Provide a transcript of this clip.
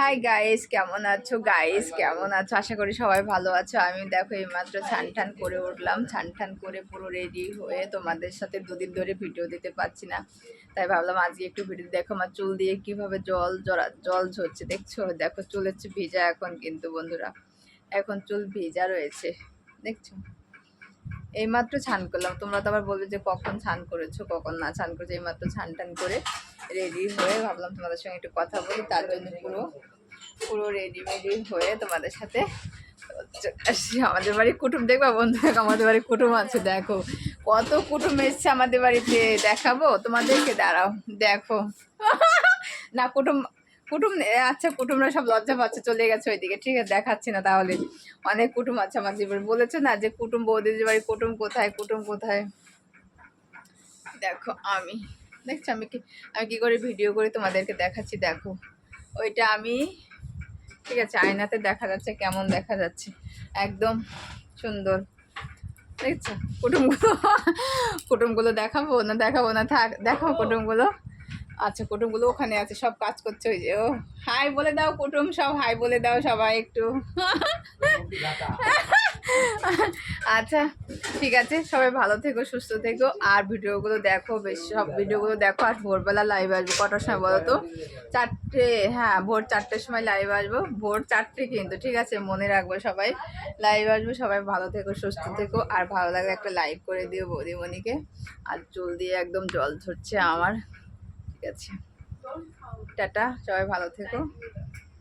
Hi guys কেমন আছো? Guys কেমন আছো? আশা করি সবাই ভালো আছো। আমি দেখো, এইমাত্র ছান ঠান করে উঠলাম। ছান ঠান করে পুরো রেডি হয়ে তোমাদের সাথে দুদিন ধরে ভিডিও দিতে পারছি না। তাই ভাবলাম আজকে একটু ভিডিও দেখো আমার চুল দিয়ে কীভাবে জল জরা জল ঝরছে। দেখছ? দেখো, চুল হচ্ছে ভিজা এখন কিন্তু, বন্ধুরা। এখন চুল ভিজা রয়েছে। দেখছ? এইমাত্র ছান করলাম। তোমরা তো আবার বলবে যে কখন ছান করেছ, কখন না ছান করেছ। এইমাত্র ছান টান করে রেডি হয়ে ভাবলাম তোমাদের সঙ্গে একটু কথা বলি, তার জন্য পুরো পুরো রেডি মেডি হয়ে তোমাদের সাথে আমাদের বাড়ি কুটুম দেখবা বন্ধু? আমাদের বাড়ি কুটুম আছে, দেখো। কত কুটুম এসছে আমাদের বাড়িতে, দেখাবো তোমাদেরকে? দাঁড়াও, দেখো। না, কুটুম কুটুম আচ্ছা কুটুমরা সব লজ্জা পাচ্ছে, চলে গেছে ওইদিকে, ঠিক আছে, দেখাচ্ছি না তাহলে। অনেক কুটুম আছে আমাদের বাড়ি বলেছে না যে কুটুম বৌদিদের বাড়ি, কুটুম কোথায় কুটুম কোথায়? দেখো, আমি। দেখছ আমি কি আমি কী করে ভিডিও করে তোমাদেরকে দেখাচ্ছি? দেখো। ওইটা আমি ঠিক আছে আয়নাতে দেখা যাচ্ছে কেমন দেখা যাচ্ছে। একদম সুন্দর। দেখছ? কুটুমগুলো কুটুমগুলো দেখাবো না দেখাবো না? থাক দেখাও কুটুমগুলো। আচ্ছা কুটুমগুলো ওখানে আছে সব কাজ করছে ওই যে। ও হাই বলে দাও কুটুম সব হাই বলে দাও সবাই একটু। আচ্ছা ঠিক আছে, সবাই ভালো থেকো, সুস্থ থেকো। আর ভিডিওগুলো দেখো বেশ, সব ভিডিওগুলো দেখো আর ভোরবেলা লাইভ আসব। কটার সময় বলো তো? চারটে হ্যাঁ ভোর চারটের সময় লাইভ আসব। ভোর চারটে কিন্তু, ঠিক আছে, মনে রাখব সবাই। লাইভ আসব, সবাই ভালো থেকো, সুস্থ থেকো। আর ভালো লাগলে একটা লাইভ করে দিও বৌদিমণিকে। আর চুল দিয়ে একদম জল ঝরছে আমার। ঠিক আছে। টাটা, সবাই ভালো থেকো।